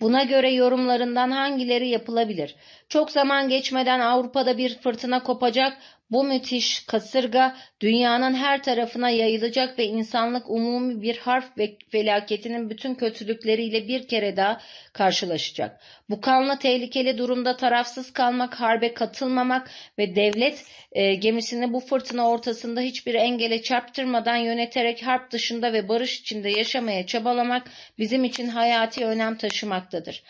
Buna göre yorumlarından hangileri yapılabilir? Çok zaman geçmeden Avrupa'da bir fırtına kopacak. Bu müthiş kasırga dünyanın her tarafına yayılacak ve insanlık umumi bir harf ve felaketinin bütün kötülükleriyle bir kere daha karşılaşacak. Bu kanlı tehlikeli durumda tarafsız kalmak, harbe katılmamak ve devlet e, gemisini bu fırtına ortasında hiçbir engele çarptırmadan yöneterek harp dışında ve barış içinde yaşamaya çabalamak bizim için hayati önem taşımaktadır.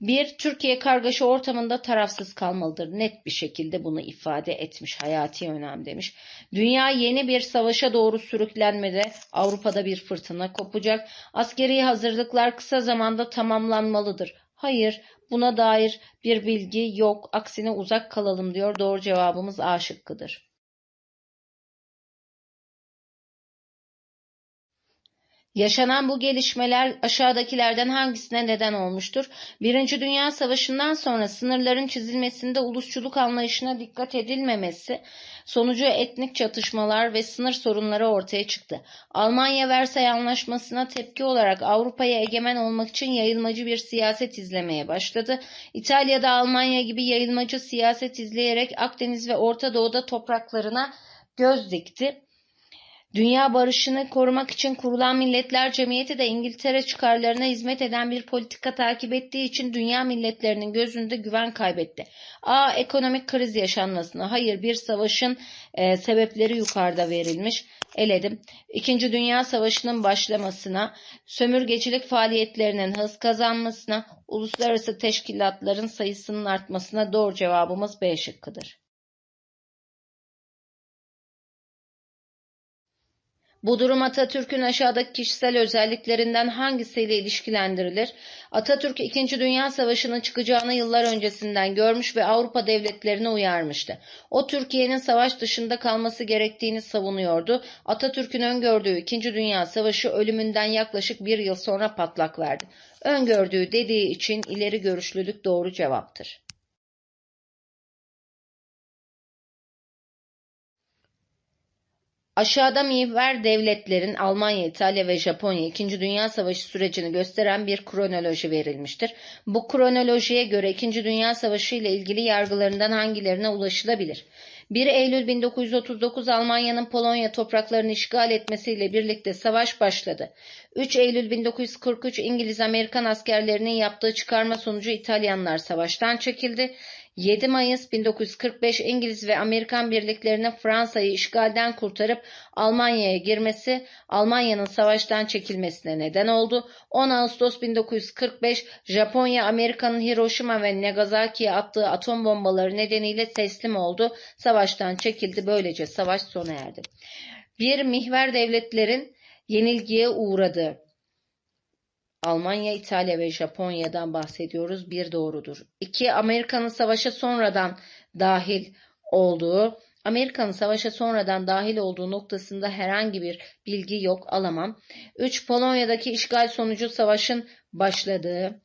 Bir, Türkiye kargaşa ortamında tarafsız kalmalıdır. Net bir şekilde bunu ifade etmiş. Hayati önem demiş. Dünya yeni bir savaşa doğru sürüklenmede Avrupa'da bir fırtına kopacak. Askeri hazırlıklar kısa zamanda tamamlanmalıdır. Hayır, buna dair bir bilgi yok. Aksine uzak kalalım diyor. Doğru cevabımız A şıkkıdır. Yaşanan bu gelişmeler aşağıdakilerden hangisine neden olmuştur? Birinci Dünya Savaşı'ndan sonra sınırların çizilmesinde ulusçuluk anlayışına dikkat edilmemesi sonucu etnik çatışmalar ve sınır sorunları ortaya çıktı. Almanya Versay Anlaşması'na tepki olarak Avrupa'ya egemen olmak için yayılmacı bir siyaset izlemeye başladı. İtalya da Almanya gibi yayılmacı siyaset izleyerek Akdeniz ve Orta Doğu'da topraklarına göz dikti. Dünya barışını korumak için kurulan Milletler Cemiyeti de İngiltere çıkarlarına hizmet eden bir politika takip ettiği için dünya milletlerinin gözünde güven kaybetti. A. Ekonomik kriz yaşanmasına. Hayır bir savaşın e, sebepleri yukarıda verilmiş. Eledim. İkinci Dünya Savaşı'nın başlamasına, sömürgecilik faaliyetlerinin hız kazanmasına, uluslararası teşkilatların sayısının artmasına doğru cevabımız B şıkkıdır. Bu durum Atatürk'ün aşağıdaki kişisel özelliklerinden hangisiyle ilişkilendirilir? Atatürk 2. Dünya Savaşı'nın çıkacağını yıllar öncesinden görmüş ve Avrupa devletlerini uyarmıştı. O Türkiye'nin savaş dışında kalması gerektiğini savunuyordu. Atatürk'ün öngördüğü 2. Dünya Savaşı ölümünden yaklaşık bir yıl sonra patlak verdi. Öngördüğü dediği için ileri görüşlülük doğru cevaptır. Aşağıda mihver devletlerin Almanya, İtalya ve Japonya 2. Dünya Savaşı sürecini gösteren bir kronoloji verilmiştir. Bu kronolojiye göre 2. Dünya Savaşı ile ilgili yargılarından hangilerine ulaşılabilir? 1 Eylül 1939 Almanya'nın Polonya topraklarını işgal etmesiyle birlikte savaş başladı. 3 Eylül 1943 İngiliz-Amerikan askerlerinin yaptığı çıkarma sonucu İtalyanlar savaştan çekildi. 7 Mayıs 1945 İngiliz ve Amerikan birliklerinin Fransa'yı işgalden kurtarıp Almanya'ya girmesi Almanya'nın savaştan çekilmesine neden oldu. 10 Ağustos 1945 Japonya Amerika'nın Hiroşima ve Nagasaki'ye attığı atom bombaları nedeniyle teslim oldu. Savaştan çekildi. Böylece savaş sona erdi. Bir mihver devletlerin yenilgiye uğradı. Almanya, İtalya ve Japonya'dan bahsediyoruz. Bir doğrudur. İki, Amerika'nın savaşa sonradan dahil olduğu, Amerika'nın savaşa sonradan dahil olduğu noktasında herhangi bir bilgi yok alamam. 3. Polonya'daki işgal sonucu savaşın başladığı.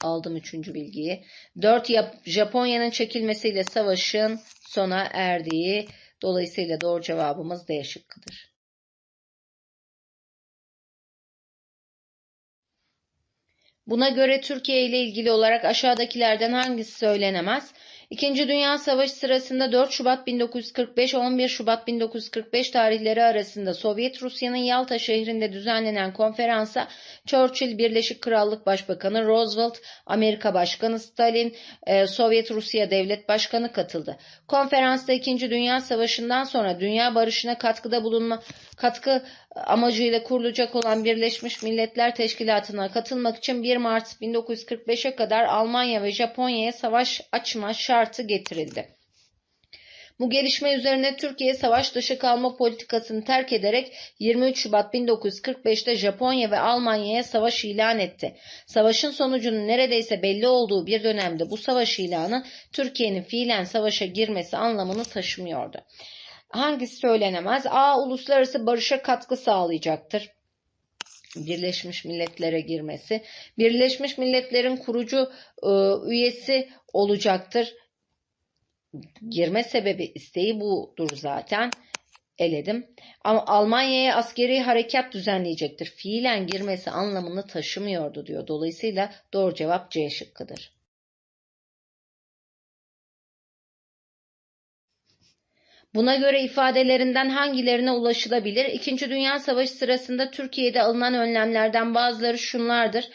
Aldım üçüncü bilgiyi. 4. Japonya'nın çekilmesiyle savaşın sona erdiği. Dolayısıyla doğru cevabımız D şıkkıdır. Buna göre Türkiye ile ilgili olarak aşağıdakilerden hangisi söylenemez? İkinci Dünya Savaşı sırasında 4 Şubat 1945 11 Şubat 1945 tarihleri arasında Sovyet Rusya'nın Yalta şehrinde düzenlenen konferansa Churchill, Birleşik Krallık Başbakanı Roosevelt, Amerika Başkanı Stalin, e, Sovyet Rusya Devlet Başkanı katıldı. Konferansta 2. Dünya Savaşı'ndan sonra dünya barışına katkıda bulunma katkı amacıyla kurulacak olan Birleşmiş Milletler Teşkilatı'na katılmak için 1 Mart 1945'e kadar Almanya ve Japonya'ya savaş açma şartı getirildi. Bu gelişme üzerine Türkiye savaş dışı kalma politikasını terk ederek 23 Şubat 1945'te Japonya ve Almanya'ya savaş ilan etti. Savaşın sonucunun neredeyse belli olduğu bir dönemde bu savaş ilanı Türkiye'nin fiilen savaşa girmesi anlamını taşımıyordu. Hangisi söylenemez? A. Uluslararası barışa katkı sağlayacaktır. Birleşmiş Milletler'e girmesi. Birleşmiş Milletler'in kurucu e, üyesi olacaktır. Girme sebebi isteği budur zaten. eledim. Ama Almanya'ya askeri harekat düzenleyecektir. Fiilen girmesi anlamını taşımıyordu diyor. Dolayısıyla doğru cevap C şıkkıdır. Buna göre ifadelerinden hangilerine ulaşılabilir? İkinci Dünya Savaşı sırasında Türkiye'de alınan önlemlerden bazıları şunlardır.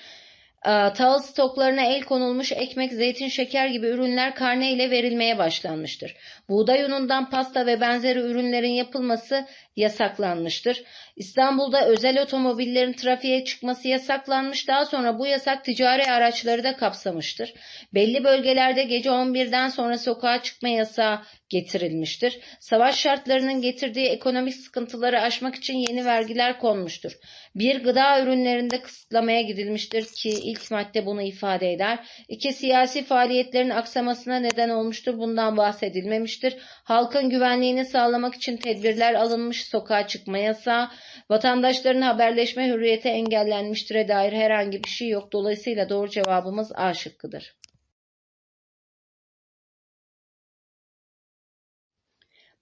Ee, tahıl stoklarına el konulmuş ekmek, zeytin, şeker gibi ürünler karne ile verilmeye başlanmıştır. Buğday unundan pasta ve benzeri ürünlerin yapılması yasaklanmıştır. İstanbul'da özel otomobillerin trafiğe çıkması yasaklanmış. Daha sonra bu yasak ticari araçları da kapsamıştır. Belli bölgelerde gece 11'den sonra sokağa çıkma yasağı getirilmiştir. Savaş şartlarının getirdiği ekonomik sıkıntıları aşmak için yeni vergiler konmuştur. Bir gıda ürünlerinde kısıtlamaya gidilmiştir ki ilk madde bunu ifade eder. İki siyasi faaliyetlerin aksamasına neden olmuştur. Bundan bahsedilmemiştir. Halkın güvenliğini sağlamak için tedbirler alınmış, sokağa çıkma yasağı, vatandaşların haberleşme hürriyeti engellenmiştire dair herhangi bir şey yok. Dolayısıyla doğru cevabımız A şıkkıdır.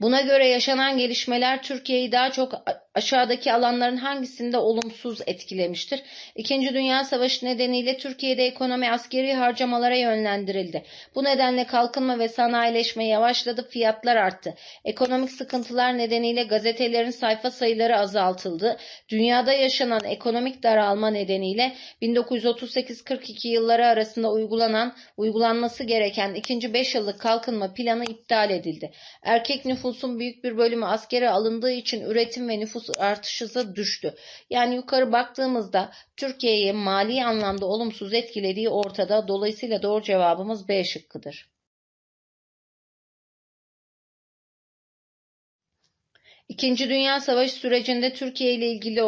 Buna göre yaşanan gelişmeler Türkiye'yi daha çok aşağıdaki alanların hangisinde olumsuz etkilemiştir? İkinci Dünya Savaşı nedeniyle Türkiye'de ekonomi askeri harcamalara yönlendirildi. Bu nedenle kalkınma ve sanayileşme yavaşladı, fiyatlar arttı. Ekonomik sıkıntılar nedeniyle gazetelerin sayfa sayıları azaltıldı. Dünyada yaşanan ekonomik daralma nedeniyle 1938-42 yılları arasında uygulanan, uygulanması gereken ikinci 5 yıllık kalkınma planı iptal edildi. Erkek nüfusun büyük bir bölümü askere alındığı için üretim ve nüfus artışı hızı düştü. Yani yukarı baktığımızda Türkiye'yi mali anlamda olumsuz etkilediği ortada. Dolayısıyla doğru cevabımız B şıkkıdır. İkinci Dünya Savaşı sürecinde Türkiye ile ilgili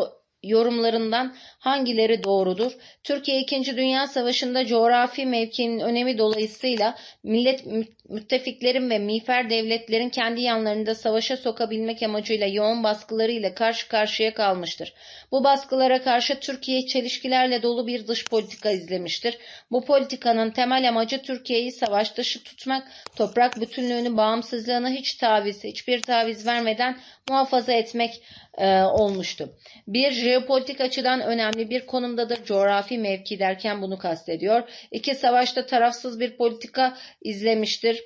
yorumlarından hangileri doğrudur? Türkiye 2. Dünya Savaşı'nda coğrafi mevkinin önemi dolayısıyla millet müttefiklerin ve miğfer devletlerin kendi yanlarında savaşa sokabilmek amacıyla yoğun baskılarıyla karşı karşıya kalmıştır. Bu baskılara karşı Türkiye çelişkilerle dolu bir dış politika izlemiştir. Bu politikanın temel amacı Türkiye'yi savaş dışı tutmak, toprak bütünlüğünü, bağımsızlığını hiç taviz, hiçbir taviz vermeden muhafaza etmek e, olmuştu. Bir jeopolitik açıdan önemli bir konumdadır. Coğrafi mevki derken bunu kastediyor. İki savaşta tarafsız bir politika izlemiştir.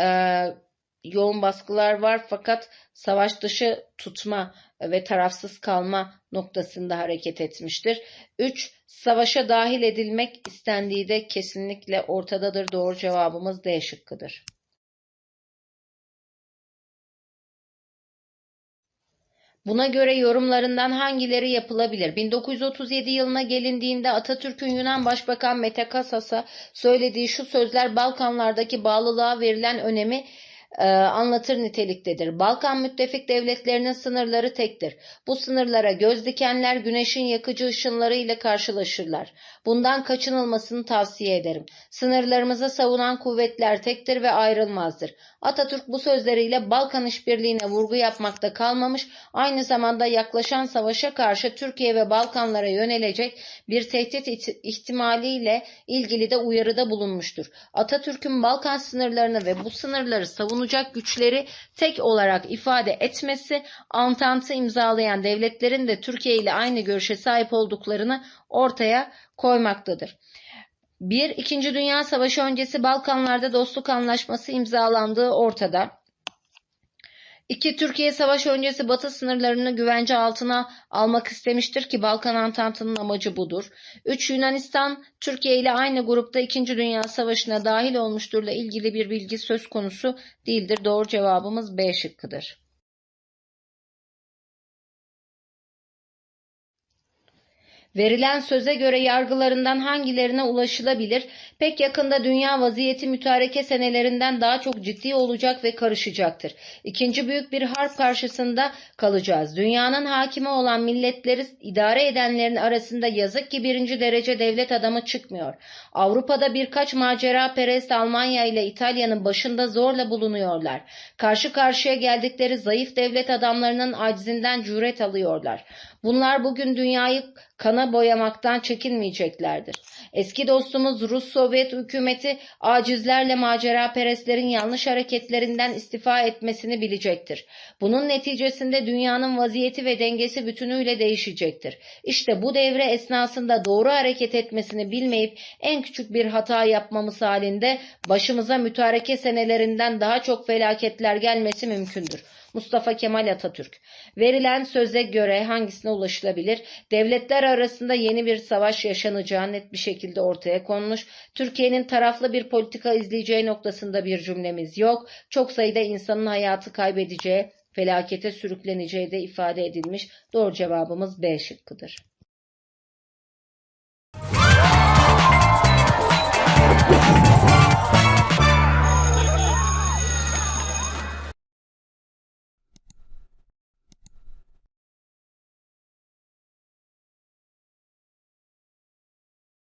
E, yoğun baskılar var fakat savaş dışı tutma ve tarafsız kalma noktasında hareket etmiştir. 3. Savaşa dahil edilmek istendiği de kesinlikle ortadadır. Doğru cevabımız D şıkkıdır. Buna göre yorumlarından hangileri yapılabilir? 1937 yılına gelindiğinde Atatürk'ün Yunan Başbakan Mete söylediği şu sözler Balkanlardaki bağlılığa verilen önemi e, anlatır niteliktedir. Balkan müttefik devletlerinin sınırları tektir. Bu sınırlara göz dikenler güneşin yakıcı ışınları ile karşılaşırlar. Bundan kaçınılmasını tavsiye ederim. Sınırlarımızı savunan kuvvetler tektir ve ayrılmazdır. Atatürk bu sözleriyle Balkan işbirliğine vurgu yapmakta kalmamış, aynı zamanda yaklaşan savaşa karşı Türkiye ve Balkanlara yönelecek bir tehdit ihtimaliyle ilgili de uyarıda bulunmuştur. Atatürk'ün Balkan sınırlarını ve bu sınırları savunacak güçleri tek olarak ifade etmesi, Antant'ı imzalayan devletlerin de Türkiye ile aynı görüşe sahip olduklarını ortaya koymaktadır. 1. İkinci Dünya Savaşı öncesi Balkanlarda dostluk anlaşması imzalandığı ortada. 2. Türkiye savaş öncesi batı sınırlarını güvence altına almak istemiştir ki Balkan Antantı'nın amacı budur. 3. Yunanistan Türkiye ile aynı grupta 2. Dünya Savaşı'na dahil olmuşturla ilgili bir bilgi söz konusu değildir. Doğru cevabımız B şıkkıdır. Verilen söze göre yargılarından hangilerine ulaşılabilir? Pek yakında dünya vaziyeti mütareke senelerinden daha çok ciddi olacak ve karışacaktır. İkinci büyük bir harp karşısında kalacağız. Dünyanın hakimi olan milletleri idare edenlerin arasında yazık ki birinci derece devlet adamı çıkmıyor. Avrupa'da birkaç macera perest Almanya ile İtalya'nın başında zorla bulunuyorlar. Karşı karşıya geldikleri zayıf devlet adamlarının acizinden cüret alıyorlar. Bunlar bugün dünyayı kana boyamaktan çekinmeyeceklerdir. Eski dostumuz Rus Sovyet hükümeti acizlerle macera perestlerin yanlış hareketlerinden istifa etmesini bilecektir. Bunun neticesinde dünyanın vaziyeti ve dengesi bütünüyle değişecektir. İşte bu devre esnasında doğru hareket etmesini bilmeyip en küçük bir hata yapmamız halinde başımıza mütareke senelerinden daha çok felaketler gelmesi mümkündür. Mustafa Kemal Atatürk. Verilen söze göre hangisine ulaşılabilir? Devletler arasında yeni bir savaş yaşanacağı net bir şekilde ortaya konmuş. Türkiye'nin taraflı bir politika izleyeceği noktasında bir cümlemiz yok. Çok sayıda insanın hayatı kaybedeceği, felakete sürükleneceği de ifade edilmiş. Doğru cevabımız B şıkkıdır.